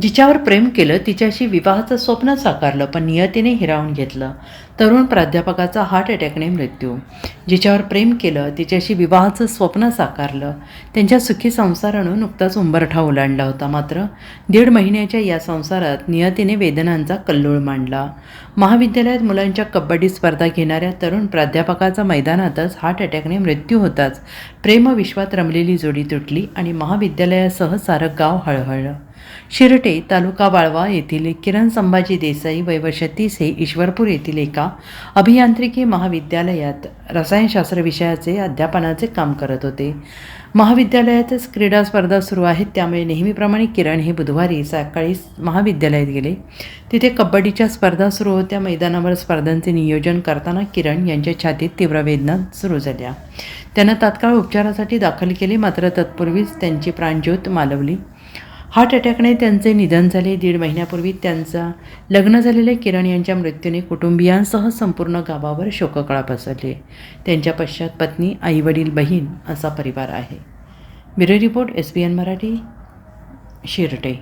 जिच्यावर प्रेम केलं तिच्याशी विवाहाचं स्वप्न साकारलं पण नियतीने हिरावून घेतलं. तरुण प्राध्यापकाचा हार्ट अटॅकने मृत्यू. जिच्यावर प्रेम केलं तिच्याशी विवाहाचं स्वप्न साकारलं. त्यांच्या सुखी संसारानं नुकताच उंबरठा ओलांडला होता. मात्र दीड महिन्याच्या या संसारात नियतीने वेदनांचा कल्लोळ मांडला. महाविद्यालयात मुलांच्या कबड्डी स्पर्धा घेणाऱ्या तरुण प्राध्यापकाचा मैदानातच हार्ट अटॅकने मृत्यू होताच. प्रेमविश्वात रमलेली जोडी तुटली आणि महाविद्यालयासह सारं गाव हळहळलं. शिरटे तालुका वाळवा येथील किरण संभाजी देसाई वय तीस हे ईश्वरपूर येथील एका अभियांत्रिकी महाविद्यालयात रसायनशास्त्र विषयाचे अध्यापनाचे काम करत होते. महाविद्यालयातच क्रीडा स्पर्धा सुरू आहेत त्यामुळे नेहमीप्रमाणे किरण हे बुधवारी सकाळी महाविद्यालयात गेले. तिथे कबड्डीच्या स्पर्धा सुरू होत्या. मैदानावर स्पर्धांचे नियोजन करताना किरण यांच्या छातीत तीव्र वेदना सुरू झाल्या. त्यांना तात्काळ उपचारासाठी दाखल केले मात्र तत्पूर्वीच त्यांची प्राणज्योत मालवली. हार्ट अटॅकने त्यांचे निधन झाले. दीड महिन्यापूर्वी त्यांचा लग्न झालेले किरण यांच्या मृत्यूने कुटुंबियांसह संपूर्ण गावावर शोककळा पसरली. त्यांच्या पश्चात पत्नी आईवडील बहीण असा परिवार आहे. Bureau report S B N Marathi शिरटे